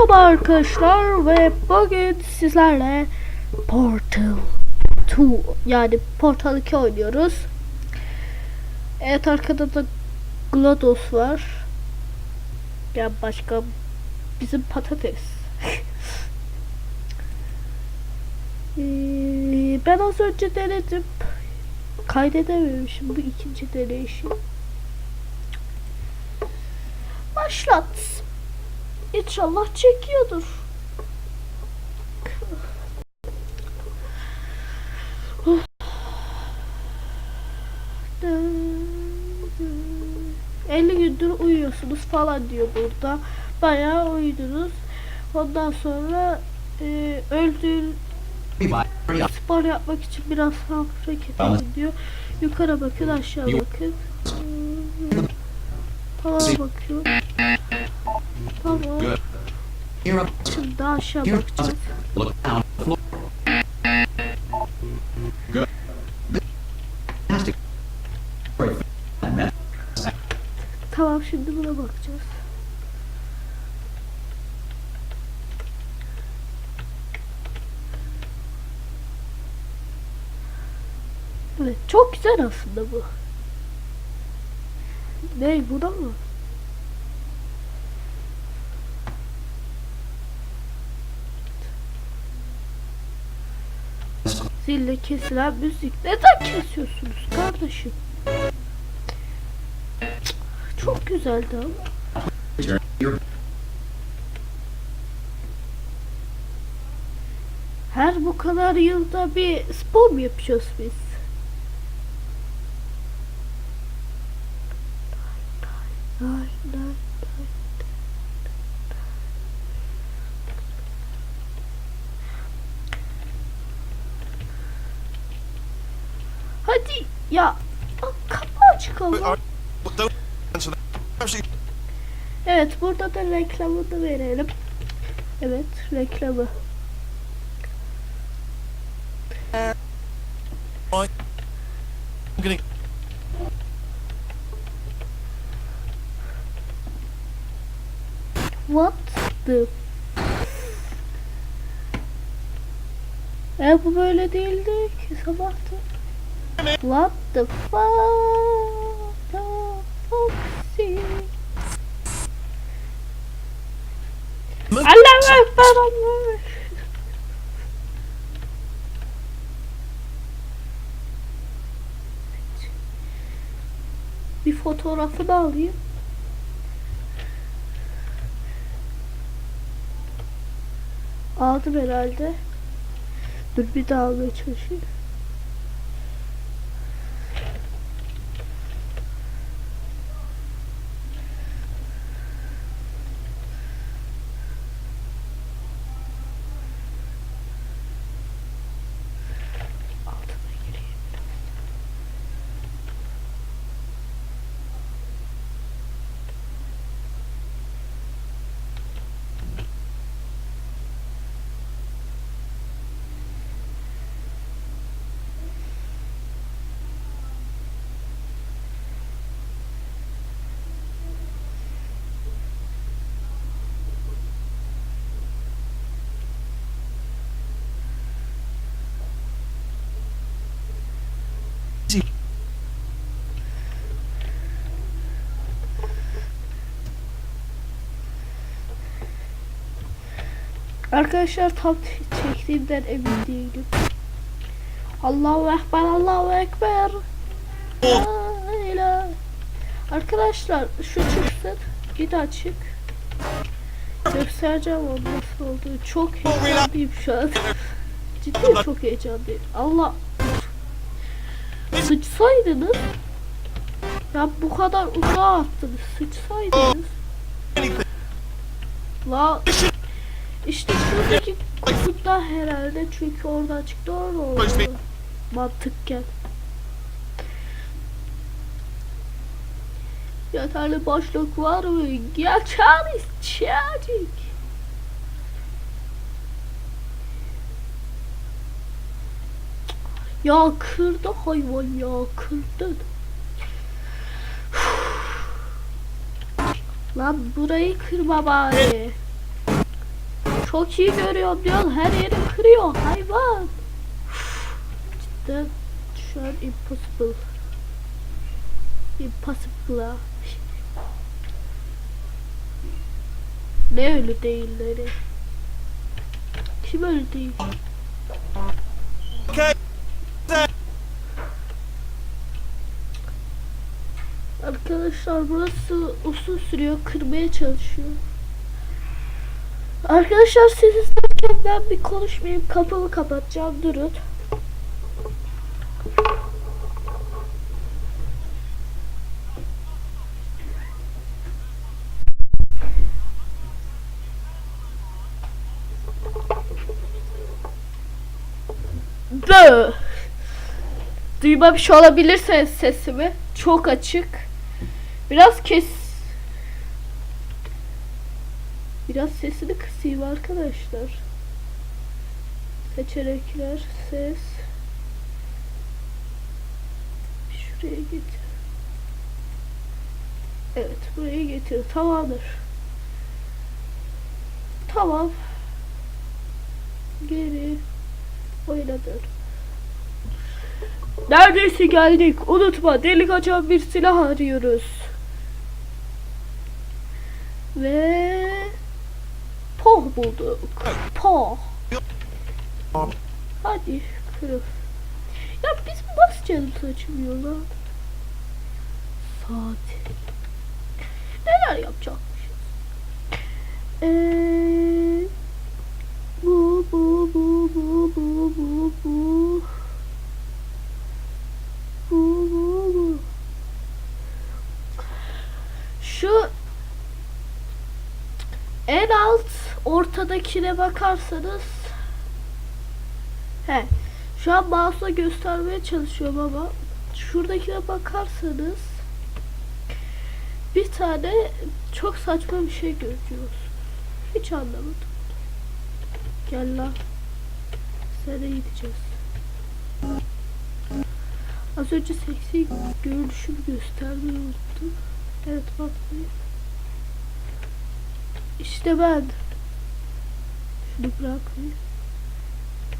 Merhaba arkadaşlar ve bugün sizlerle Portal 2 yani Portal 2 oynuyoruz. Evet arkada da GLaDOS var. Ya başka bizim patates. Ee, ben az önce denedim. Kaydedememişim bu ikinci deneyişim. Başlat. İnşallah çekiyordur. ...50 gündür uyuyorsunuz falan diyor burada. Bayağı uyudunuz. Ondan sonra e, öldüğün spor yapmak için biraz hareket edin diyor. Yukarı bakın aşağı bakın. Tamam bakıyor. Tamam. Şimdi aşağı. Fantastic. Great. Man. Tamam şimdi buna bakacağız. Evet çok güzel aslında bu. Ne buna mı? Zille kesilen müzik. Neden kesiyorsunuz kardeşim? Çok güzeldi ama. Her bu kadar yılda bir spor mu yapacağız biz? Hadi ya kapı açık ama. Evet burada da reklamını verelim. Evet reklamı. What the E bu böyle değildi ki sabahtı. What the fuck the foxy Allah'ım Bir fotoğrafını alayım. Aldım herhalde. Dur bir daha almaya çalışayım. Arkadaşlar tam çektiğimden emin değilim. Allahu Ekber, Allahu Ekber. İlahe. Arkadaşlar şu çıksın. Bir daha çık. Göstereceğim onun nasıl olduğunu. Çok heyecanlıyım şu an. Cidden çok heyecanlıyım. Allah. Sıçsaydınız. Ya bu kadar uzağa attınız. Sıçsaydınız. La işte şuradaki kutupta herhalde çünkü oradan çıktı orada oldu. Mantıkken. Yeterli boşluk var mı? Geçeriz çocuk. Ya kırdı hayvan ya kırdı. Lan burayı kırma bari. Çok iyi görüyorum diyor. Her yeri kırıyor. Hayvan. Cidden şu an impossible. Impossible. Ne ölü değilleri? Kim ölü değil? Arkadaşlar burası uzun sürüyor. Kırmaya çalışıyor. Arkadaşlar siz izlerken ben bir konuşmayayım. Kapımı kapatacağım. Durun. Bö. Duymamış olabilirsiniz sesimi. Çok açık. Biraz kes. Biraz sesini kısayım arkadaşlar. Seçenekler, ses. Şuraya getir. Evet, buraya getir. Tamamdır. Tamam. Geri oynadır. Neredeyse geldik. Unutma delik açan bir silah arıyoruz. Ve Poh bulduk. Poh. Hadi kırıl. Ya biz basacağız açmıyor lan. Saat. Neler yapacakmışız? Eee... Bu bu bu bu bu bu bu. Ortadakine bakarsanız he şu an mouse'la göstermeye çalışıyorum ama şuradakine bakarsanız bir tane çok saçma bir şey görüyoruz. Hiç anlamadım. Gel lan. Sana gideceğiz. Az önce seksi görünüşümü göstermeyi unuttum. Evet bakmayın. İşte ben. Bırakmayın.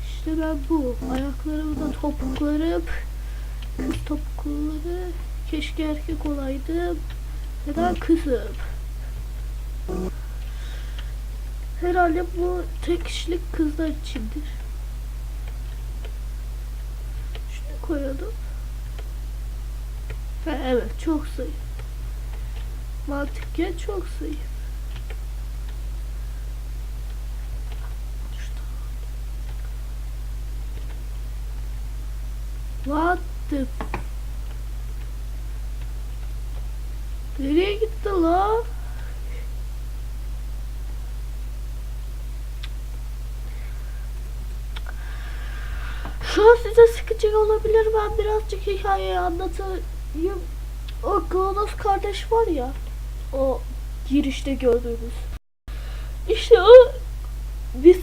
İşte ben bu. Ayaklarımda topuklarım. Kız topukları. Keşke erkek olaydım. Neden kızım? Herhalde bu tek kişilik kızlar içindir. Şunu koyalım. Ha, evet çok zayıf. Mantıken çok zayıf. What the Nereye gitti la? Şu an size sıkıcı olabilir. Ben birazcık hikayeyi anlatayım. O Glonos kardeş var ya. O girişte gördüğünüz. İşte o biz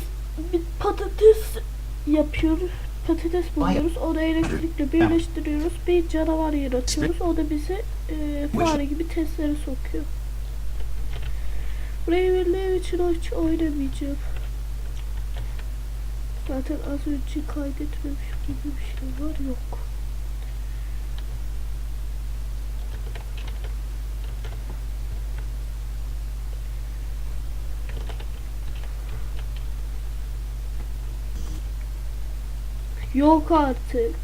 bir patates yapıyoruz. Patates buluyoruz. Onu elektrikle birleştiriyoruz. Bir canavar yaratıyoruz. O da bizi e, fare gibi testlere sokuyor. Bildiğim için hiç oynamayacağım. Zaten az önce kaydetmemiş gibi bir şey var yok. Yok artık.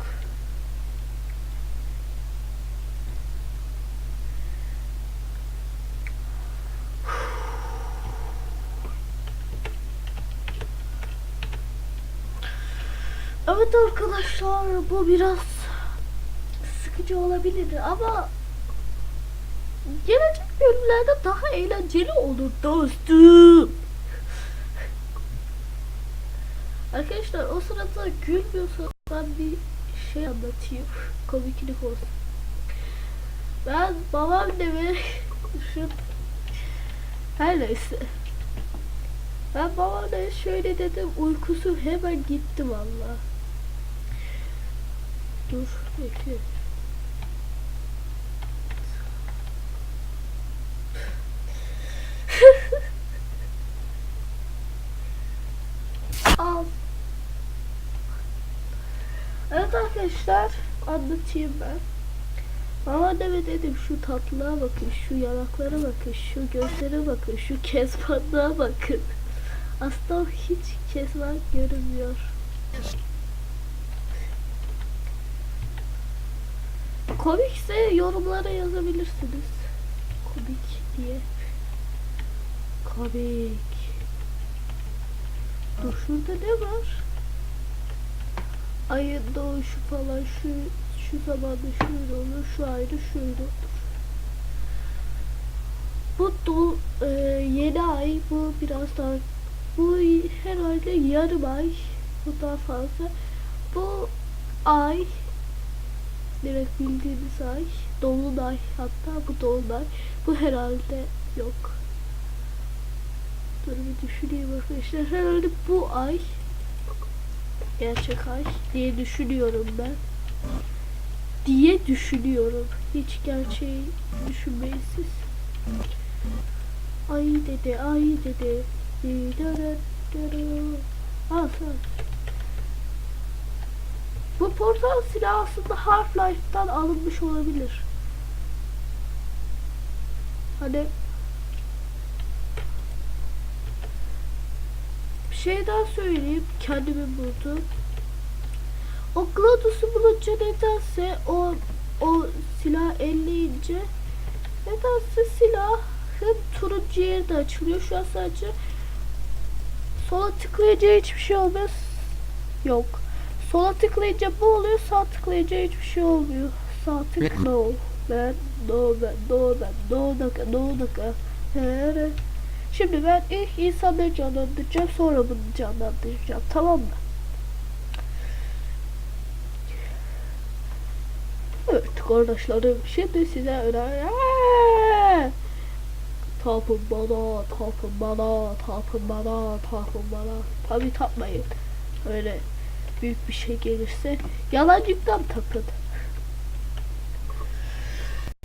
Evet arkadaşlar bu biraz sıkıcı olabilir ama gelecek bölümlerde daha eğlenceli olur dostum. Arkadaşlar o sırada gülmüyorsa ben bir şey anlatayım. Komiklik olsun. Ben babaanneme şu her neyse. Ben babaanneme şöyle dedim uykusu hemen gitti valla. Dur bekle. Al. Evet arkadaşlar anlatayım ben. Ama deme dedim şu tatlılığa bakın, şu yanaklara bakın, şu gözlere bakın, şu kezbanlığa bakın. Aslında hiç kezban görünmüyor. Komikse yorumlara yazabilirsiniz. Komik diye. Komik. Dur şurada ne var? Ayın doğuşu falan şu şu zamanda şöyle olur, şu ayda şöyle olur. Bu do e, yeni ay, bu biraz daha bu herhalde yarım ay, bu daha fazla. Bu ay direkt bildiğimiz ay, dolunay hatta bu dolunay. Bu herhalde yok. Dur bir düşüneyim arkadaşlar. Herhalde bu ay gerçek ay diye düşünüyorum ben. Diye düşünüyorum. Hiç gerçeği düşünmeyin siz. Ay dedi, ay dedi. Al sen. Bu portal silahı aslında Half-Life'dan alınmış olabilir. Hani şey daha söyleyeyim kendimi buldum. O Gladus'u bulunca nedense o o silah elleyince nedense silahın turuncu yeri de açılıyor. Şu an sadece sola tıklayınca hiçbir şey olmaz. Yok. Sola tıklayınca bu oluyor, sağ tıklayınca hiçbir şey olmuyor. Sağ tık no. Ben no ben no ben no daka no daka. Here. Şimdi ben ilk insanları canlandıracağım sonra bunu canlandıracağım tamam mı? Evet kardeşlerim şimdi size öner Tapın bana, tapın bana, tapın bana, tapın bana. Tabi tapmayın. Öyle büyük bir şey gelirse yalancıktan tapın.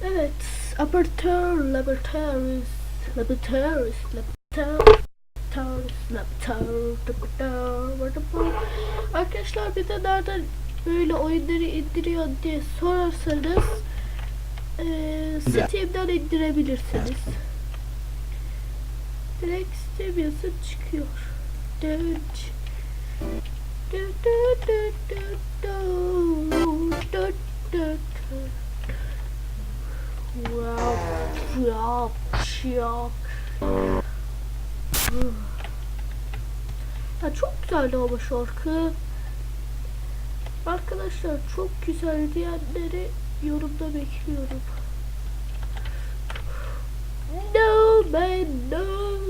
Evet, aperture, laboratories, laboratories, laboratories, Arkadaşlar bir de nereden böyle oyunları indiriyor diye sorarsanız eee Steam'den indirebilirsiniz. Direkt Steam yazıp çıkıyor. Dönç. Dö dö dö dö dö wow, şak. Ya çok güzeldi ama şarkı. Arkadaşlar çok güzel diyenleri yorumda bekliyorum. No man no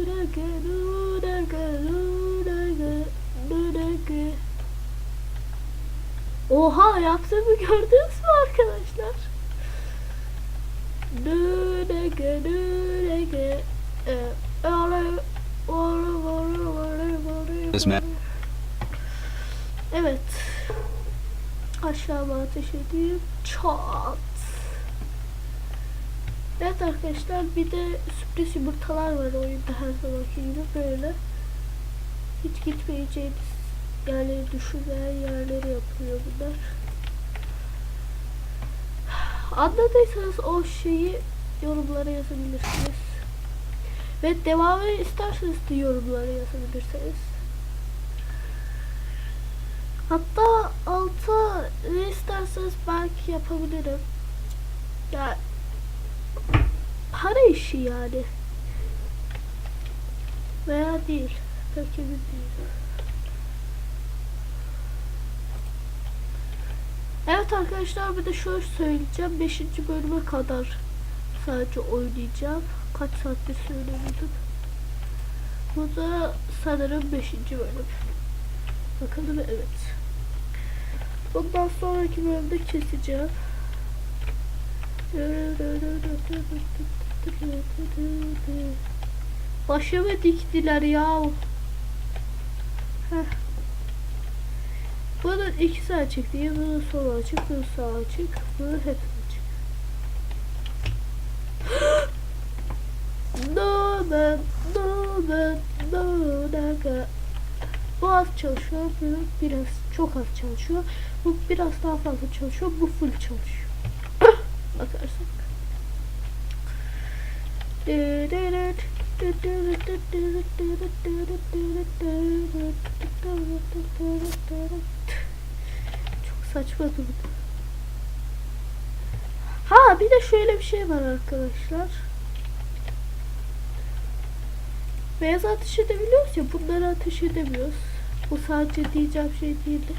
naga no naga no naga no naga Oha yaptığımı gördünüz mü arkadaşlar? No naga no naga e, ara- ara- ara- ara- ara- This man- Evet. Aşağıma ateş edeyim. Çat. Evet arkadaşlar bir de sürpriz yumurtalar var oyunda her zamanki gibi böyle. Hiç gitmeyeceğiniz yerleri düşünmeyen yerleri yapıyor bunlar. Anladıysanız o şeyi yorumlara yazabilirsiniz. Ve devamını isterseniz de yorumlara yazabilirsiniz. Hatta alta ne isterseniz belki yapabilirim. Ya para işi yani. Veya değil. Pek emin değilim. Evet arkadaşlar bir de şöyle söyleyeceğim. 5. bölüme kadar sadece oynayacağım. Kaç saattir söylemedim. Bu da sanırım 5. bölüm. Bakalım evet. Bundan sonraki bölümde keseceğim. Başımı diktiler ya. Heh. Bunun ikisi açık değil. Bunun solu açık. Bunun sağ açık. Bunun hep açık. no man, no man, no naga. Bu az çalışıyor, biraz çok az çalışıyor. Bu biraz daha fazla çalışıyor, bu full çalışıyor. Bakarsak. Çok saçma durdu. Ha bir de şöyle bir şey var arkadaşlar. Beyaz ateş edebiliyoruz ya bunları ateş edemiyoruz. Bu sadece diyeceğim şey değildi.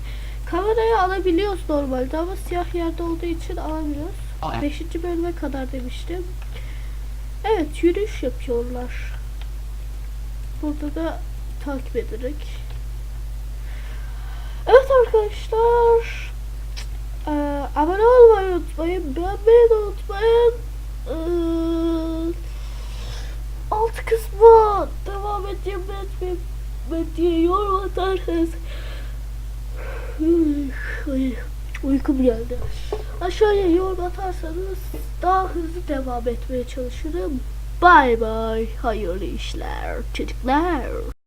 Kamerayı alabiliyoruz normalde ama siyah yerde olduğu için alamıyoruz. Aa, 5. bölüme kadar demiştim. Evet yürüyüş yapıyorlar. Burada da takip ederek. Evet arkadaşlar. Eee abone olmayı unutmayın. Beğenmeyi de unutmayın. Eee, alt kısma devam edeyim mi etmeyeyim yorum atarsanız. Ay, uykum geldi. Aşağıya yorum atarsanız daha hızlı devam etmeye çalışırım. Bay bay. Hayırlı işler çocuklar.